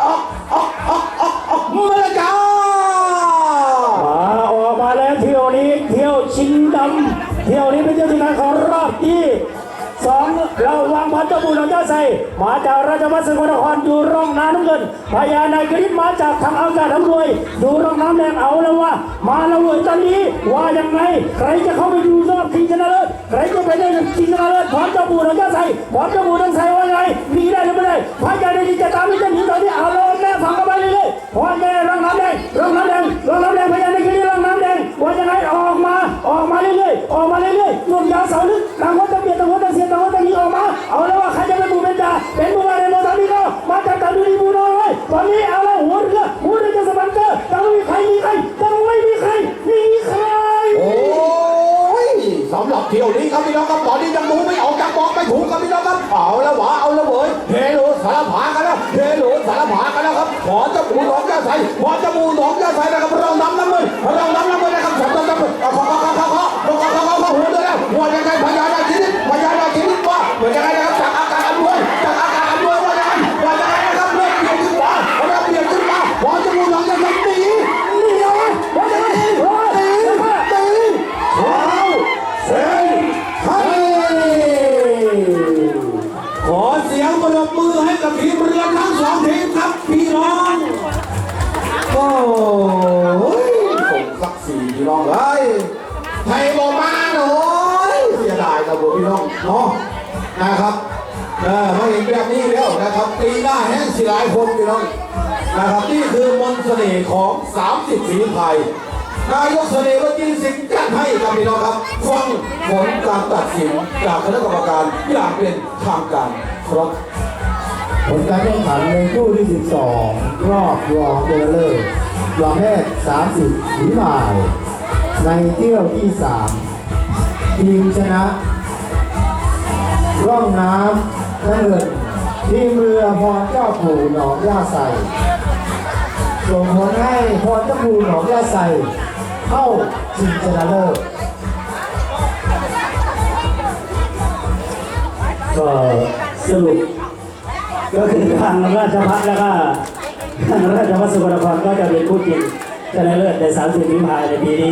ออกมาแล้วจ้าออกมาแล้วเที่ยวนี้เที่ยวชิงดำเที่ยวนี้เป็นเที่ยวที่นาของรอบที่สองเราวางพันเจ้าบูญเราจะใส่มาจากราชวัฒน์สกลนครอยู่ร่องน้ำน้ำเงินพญานายกริชมาจากทางอากาศทั้งรวยดูร่องน้ำแดงเอาแล้วว่า มาแล้วเว้ยตอนนี้ว่ายังไงใครจะเข้าไปดูรอบชิงชนะเลิศใครจะไปได้ชิงชนะเลิศพร้อมเจ้าบูญเราจะใส่พร้อมเจ้าบุ ไปเรื่อยๆพอแกร่องน้ำแดงร่องน้ำแดงร่องน้ำแดงพญานายกฤษร่องน้ำแดงว่ายังไงออกมาออกมาเรื่อยๆออกมาเรื่อยๆรวมยาวเสาลึกต่างคนต่างเบียดต่างคนต่างเสียต่างคนต่างนี้ออกมา เอาแล้วว่าใครจะเป็นบูเป็นจ่าเป็นบูอะไรโมตอนนี้ก็มาจากตาดูดีบูน้อยตอนนี้เอาแล้วหัวเรือหัวเรือจะสปันเกอร์จะไม่มีใครมีใครจะไม่มีใครมีใครโอ้ยสำหรับเที่ยวนี้ครับพี่น้องครับตอนนี้ยังดูไม่ออกยังบอกไม่ถูกครับพี่น้องครับเอาแล้วหวาเอาแล้วเว้ยเขอเจ้าปูหนองยาใสขอเจ้าปูหนองยาใสนะครับรองน้ำน้ำมือรองน้ำน้ำ เอ้ยไทยบอมาหน่อยเสียดายครับผมพี่น้องเนาะนะครับเออมาเห็นแบบนี้แล้วนะครับปีหน้าแห้งสิหลายคนพี่น้องนะครับนี่คือมนต์เสน่ห์ของ 30ฝีไทยนายกเสน่ห์วจีสิงห์จัดให้ครับพี่น้องครับฟังผลการตัดสินจากคณะกรรมการอย่างเป็นทางการครับผลการแข่งขันในคู่ที่ 12 รอบรองเดลเลอร์รองแรก30ฝีพาย ในเที่ยวที่3ทีมชนะ ร่องน้ำน้ำเงินทีมเรือพรเจ้าปู่หนองย่าใสส่งผลให้พรเจ้าปู่หนองย่าใสเข้าชิงชนะเลิศก็สรุปก็คือทางราชพัฒแล้วก็ทางราชพัฒสกลนครก็จะเป็นผู้จริงชนะเลิศใน 30ฝีพายในปีนี้